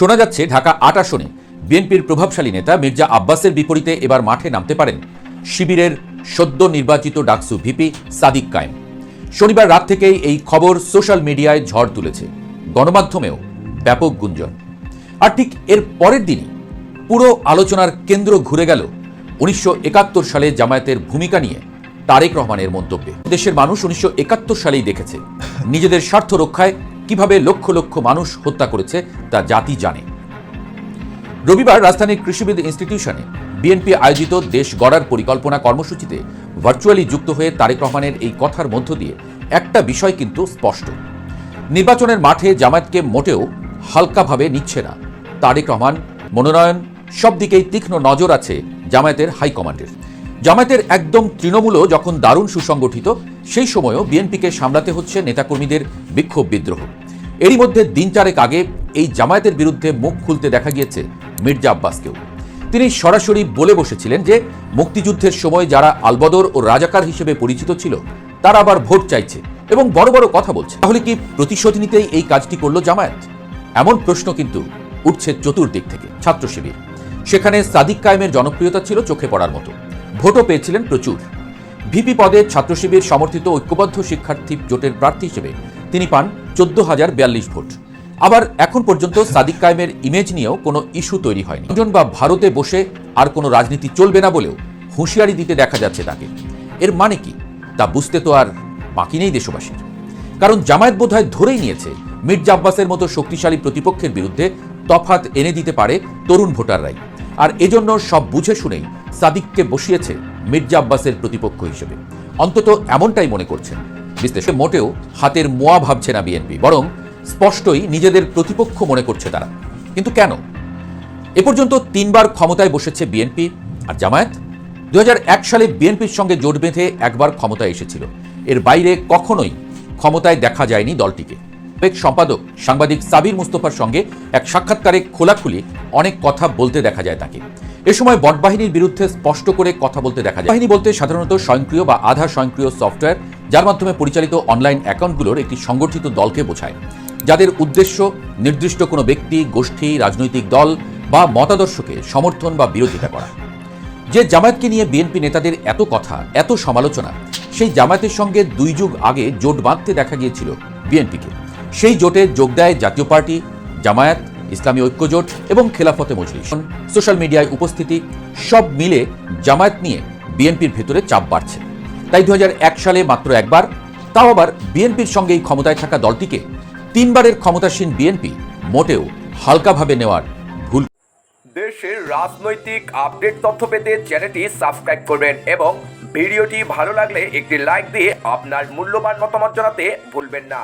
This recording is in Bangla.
শোনা যাচ্ছে ঢাকা আট আসনে বিএনপির প্রভাবশালী নেতা মির্জা আব্বাসের বিপরীতে এবার মাঠে নামতে পারেন শিবিরের সদ্য নির্বাচিত ডাকসু ভিপি সাদিক কায়েম। শনিবার রাত থেকেই এই খবর সোশ্যাল মিডিয়ায় ঝড় তুলেছে। গণমাধ্যমেও ব্যাপক গুঞ্জন। আর ঠিক এর পরের দিনই পুরো আলোচনার কেন্দ্র ঘুরে গেল উনিশশো একাত্তর সালে জামায়াতের ভূমিকা নিয়ে তারেক রহমানের মন্তব্যে। দেশের মানুষ উনিশশো একাত্তর সালেই দেখেছে। নিজেদের স্বার্থ রক্ষায় কীভাবে লক্ষ লক্ষ মানুষ হত্যা করেছে, তা জাতি জানে। রবিবার রাজধানীর কৃষিবিদ ইনস্টিটিউশনে বিএনপি আয়োজিত দেশ গড়ার পরিকল্পনা কর্মসূচিতে ভার্চুয়ালি যুক্ত হয়ে তারেক রহমানের এই কথার মধ্য দিয়ে একটা বিষয় কিন্তু স্পষ্ট। নির্বাচনের মাঠে জামায়াতকে মোটেও হালকাভাবে নিচ্ছে না। তারেক রহমান, মনোনয়ন, সব দিকেই তীক্ষ্ণ নজর আছে জামায়াতের হাইকমান্ডের। জামায়াতের একদম তৃণমূলও যখন দারুণ সুসংগঠিত, সেই সময়ও বিএনপিকে সামলাতে হচ্ছে নেতাকর্মীদের বিক্ষোভ বিদ্রোহ। এরই মধ্যে দিন চারেক আগে এই জামায়াতের বিরুদ্ধে মুখ খুলতে দেখা গিয়েছে মির্জা আব্বাসকেও। তিনি সরাসরি বলে বসেছিলেন যে, মুক্তিযুদ্ধের সময় যারা আলবদর ও রাজাকার হিসেবে পরিচিত ছিল, তারা আবার ভোট চাইছে এবং বড় বড় কথা বলছে। তাহলে কি প্রতিশোধ নিতেই এই কাজটি করল জামায়াত? এমন প্রশ্ন কিন্তু উঠছে চতুর্দিক থেকে, ছাত্র শিবির। সেখানে সাদিক কায়েমের জনপ্রিয়তা ছিল চোখে পড়ার মতো। ভোটও পেয়েছিলেন প্রচুর। ভিপি পদে ছাত্র শিবির সমর্থিত ঐক্যবদ্ধ শিক্ষার্থী জোটের প্রার্থী হিসেবে তিনি পান চোদ্দ হাজার বিয়াল্লিশ ভোট। আবার এখন পর্যন্ত সাদিক কায়েমের ইমেজ নিয়েও কোনো ইস্যু তৈরি হয়নি। লন্ডন বা ভারতে বসে আর কোনো রাজনীতি চলবে না বলেও হুঁশিয়ারি দিতে দেখা যাচ্ছে তাকে। এর মানে কি? তা বুঝতে তো আর বাকি নেই দেশবাসীর। কারণ জামায়াত বোধহয় ধরেই নিয়েছে, মির্জা আব্বাসের মতো শক্তিশালী প্রতিপক্ষের বিরুদ্ধে তফাত এনে দিতে পারে তরুণ ভোটাররাই। আর এজন্য সব বুঝে শুনেই সাদিককে বসিয়েছে মির্জা আব্বাসের প্রতিপক্ষ হিসেবে। অন্তত এমনটাই মনে করছেন বিশ্লেষণ মোটেও হাতের মোয়া ভাবছে না বিএনপি, বরং স্পষ্টই নিজেদের প্রতিপক্ষ মনে করছে তারা। কিন্তু কেন? এ পর্যন্ত তিনবার ক্ষমতায় বসেছে বিএনপি আর জামায়াত। দুই হাজার এক সালে বিএনপির সঙ্গে জোট বেঁধে একবার ক্ষমতায় এসেছিল। এর বাইরে কখনোই ক্ষমতায় দেখা যায়নি দলটিকে। সাবেক সম্পাদক সাংবাদিক সাবির মুস্তফার সঙ্গে এক সাক্ষাৎকারে খোলাখুলি অনেক কথা বলতে দেখা যায় তাকে। এ সময় বটবাহিনীর বিরুদ্ধে স্পষ্ট করে কথা বলতে দেখা যায়। বাহিনী বলতে সাধারণত স্বয়ংক্রিয় বা আধা স্বয়ংক্রিয় সফটওয়্যার যার মাধ্যমে পরিচালিত অনলাইন অ্যাকাউন্টগুলোর একটি সংগঠিত দলকে বোঝায়। যাদের উদ্দেশ্য নির্দিষ্ট কোনো ব্যক্তি, গোষ্ঠী, রাজনৈতিক দল বা মতাদর্শকে সমর্থন বা বিরোধিতা করা। যে জামায়াতকে নিয়ে বিএনপি নেতাদের এত কথা, এত সমালোচনা, সেই জামায়াতের সঙ্গে দুই যুগ আগে জোট বাঁধতে দেখা গিয়েছিল বিএনপিকে। সেই জোটে যোগ দেয় জাতীয় পার্টি, জামায়াত, ইসলামী ঐক্যজোট এবং খেলাফতে মজলিস। সোশ্যাল মিডিয়ায় উপস্থিতি সব মিলে জামায়াত নিয়ে বিএনপির ভেতরে চাপ বাড়ছে। তাই দু সালে মাত্র একবার, তাও আবার বিএনপির সঙ্গেই ক্ষমতায় থাকা দলটিকে তিনবারের ক্ষমতাসীন বিএনপি মোটেও হালকাভাবে নেওয়ার ভুল দেশের রাজনৈতিক আপডেট তথ্য পেতে চ্যানেলটি সাবস্ক্রাইব করবেন এবং ভিডিওটি ভালো লাগলে একটি লাইক দিয়ে আপনার মূল্যবান মতামত জানাতে ভুলবেন না।